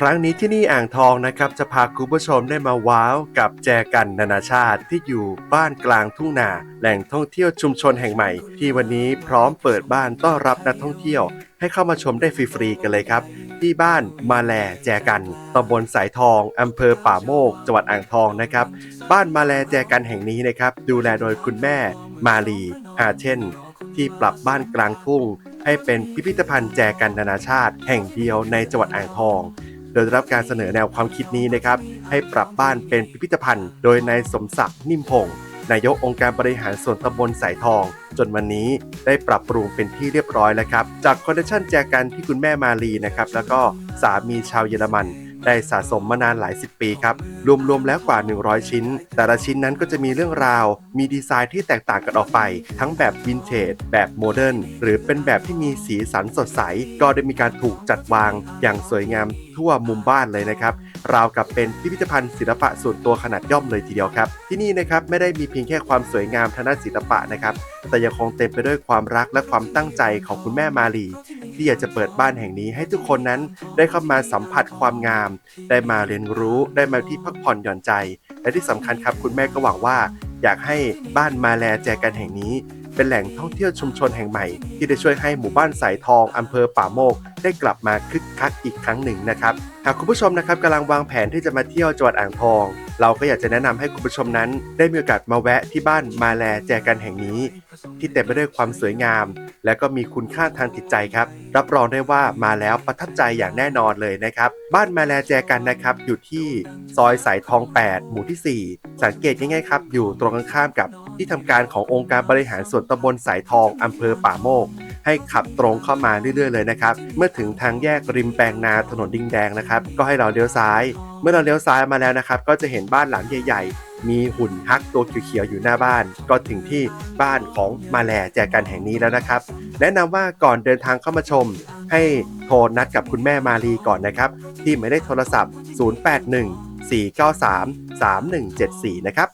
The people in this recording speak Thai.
ครั้งนี้ที่นี่อ่างทองนะครับจะพาคุณผู้ชมได้มาว้าวกับแจกันนานาชาติที่อยู่บ้านกลางทุ่งนาแหล่งท่องเที่ยวชุมชนแห่งใหม่ ที่วันนี้พร้อมเปิดบ้านต้อนรับนักท่องเที่ยว ให้เข้ามาชมได้ฟรีๆกันเลยครับ ที่บ้านมาแลแจกันตำบลสายทองอำเภอป่าโมกจังหวัดอ่างทองนะครับ บ้านมาแลแจกันแห่งนี้นะครับ ดูแลโดยคุณแม่มาลีอาเช่น ที่ปรับบ้านกลางทุ่ง ให้เป็นพิพิธภัณฑ์แจกันนานาชาติ แห่งเดียวในจังหวัดอ่างทอง โดยได้รับการเสนอแนวความคิดนี้นะครับให้ปรับบ้านเป็นพิพิธภัณฑ์ โดยนายสมศักดิ์นิ่มพงศ์นายกองค์การบริหารส่วนตำบลสายทอง จนวันนี้ได้ปรับปรุงเป็นที่เรียบร้อยแล้วครับ จากคอนเนคชั่นแจกันที่คุณแม่มาลีนะครับแล้วก็สามีชาวเยอรมัน ได้สะสมมานานหลายสิบปีครับ รวมๆแล้วกว่า 100 ชิ้น แต่ละชิ้นนั้นก็จะมีเรื่องราว มีดีไซน์ที่แตกต่างกันออกไป ทั้งแบบวินเทจแบบโมเดิร์นหรือเป็นแบบที่มีสีสันสดใส ก็ได้มีการถูกจัดวางอย่างสวยงามทั่วมุมบ้านเลยนะครับ ราวกับเป็นพิพิธภัณฑ์ศิลปะส่วนตัวขนาดย่อมเลยทีเดียวครับ ที่นี่นะครับไม่ได้มีเพียงแค่ความสวยงามทางด้านศิลปะนะครับ แต่ยังคงเต็มไปด้วยความรักและความตั้งใจของคุณแม่มาลี ที่อยากจะเปิดบ้านแห่งนี้ให้ทุกคนนั้นได้เข้ามาสัมผัสความงาม ได้มาเรียนรู้ได้มาที่พักผ่อนหย่อนใจ และที่สำคัญครับคุณแม่ก็หวังว่า อยากให้บ้านมาแลแจกันแห่งนี้ เป็นแหล่งท่องเที่ยวชุมชนแห่งใหม่ ที่จะช่วยให้หมู่บ้านสายทองอำเภอป่าโมก ได้กลับมาคึกคักอีกครั้งหนึ่งนะครับหากคุณผู้ชมนะครับกำลังวางแผนที่จะมาเที่ยวจังหวัดอ่างทองเราก็อยากจะแนะนำให้คุณผู้ชมนั้น ได้มีโอกาสมาแวะที่บ้านมาแลแจกันแห่งนี้ ที่เต็มไปด้วยความสวยงาม และก็มีคุณค่าทางจิตใจครับ รับรองได้ว่ามาแล้วประทับใจอย่างแน่นอนเลยนะครับ บ้านมาแลแจกันนะครับ อยู่ที่ซอยสายทอง 8 หมู่ที่ 4 สังเกตง่ายๆครับ อยู่ตรงกันข้ามกับที่ทำการขององค์การบริหารส่วนตำบลสายทองอำเภอป่าโมกให้ขับตรงเข้ามาเรื่อยๆเลยนะครับ เมื่อถึงทางแยกริมแปลงนาถนนดิงแดงนะครับ ก็ให้เราเลี้ยวซ้าย มื่อเราเลี้ยวซ้ายมาแล้วนะครับ ก็จะเห็นบ้านหลังใหญ่ ๆ มีหุ่นฮักตัวเขียวๆอยู่หน้าบ้าน ก็ถึงที่บ้านของมาแลแจกันแห่งนี้แล้วนะครับ แนะนำว่าก่อนเดินทางเข้ามาชม ให้โทรนัดกับคุณแม่มาลีก่อนนะครับ ที่หมายเลขโทรศัพท์ 081 493 3174 นะครับ